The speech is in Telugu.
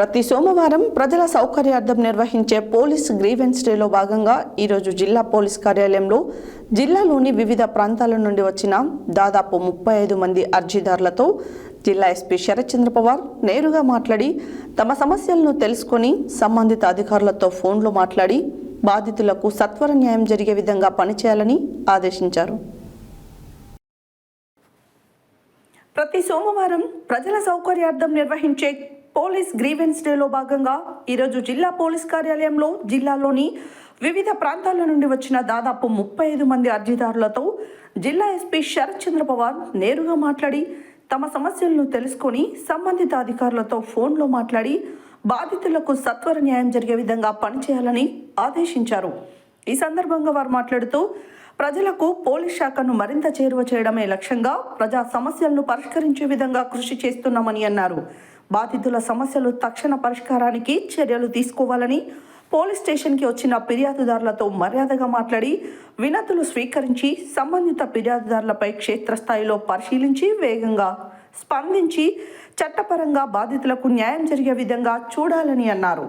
ప్రతి సోమవారం ప్రజల సౌకర్యార్థం నిర్వహించే పోలీస్ గ్రీవెన్స్ డేలో భాగంగా ఈరోజు జిల్లా పోలీస్ కార్యాలయంలో జిల్లాలోని వివిధ ప్రాంతాల నుండి వచ్చిన దాదాపు ముప్పై ఐదు మంది అర్జీదారులతో జిల్లా ఎస్పీ శరత్చంద్ర పవార్ నేరుగా మాట్లాడి తమ సమస్యలను తెలుసుకొని సంబంధిత అధికారులతో ఫోన్లో మాట్లాడి బాధితులకు సత్వర న్యాయం జరిగే విధంగా పనిచేయాలని ఆదేశించారు. ప్రతి సోమవారం ప్రజల సౌకర్యార్థం నిర్వహించే పోలీస్ గ్రీవెన్స్ డేలో భాగంగా ఈరోజు జిల్లా పోలీస్ కార్యాలయంలో జిల్లాలోని వివిధ ప్రాంతాల నుండి వచ్చిన దాదాపు ముప్పై ఐదు మంది అర్జీదారులతో జిల్లా ఎస్పీ శరత్ చంద్ర పవార్ నేరుగా మాట్లాడి తమ సమస్యలను తెలుసుకొని సంబంధిత అధికారులతో ఫోన్లో మాట్లాడి బాధితులకు సత్వర న్యాయం జరిగే విధంగా పనిచేయాలని ఆదేశించారు. ఈ సందర్భంగా వారు మాట్లాడుతూ ప్రజలకు పోలీస్ శాఖను మరింత చేరువ చేయడమే లక్ష్యంగా ప్రజా సమస్యలను పరిష్కరించే విధంగా కృషి చేస్తున్నామని అన్నారు. బాధితుల సమస్యలు తక్షణ పరిష్కారానికి చర్యలు తీసుకోవాలని పోలీస్ స్టేషన్కి వచ్చిన ఫిర్యాదుదారులతో మర్యాదగా మాట్లాడి వినతులు స్వీకరించి సంబంధిత ఫిర్యాదుదారులపై క్షేత్రస్థాయిలో పరిశీలించి వేగంగా స్పందించి చట్టపరంగా బాధితులకు న్యాయం జరిగే విధంగా చూడాలని అన్నారు.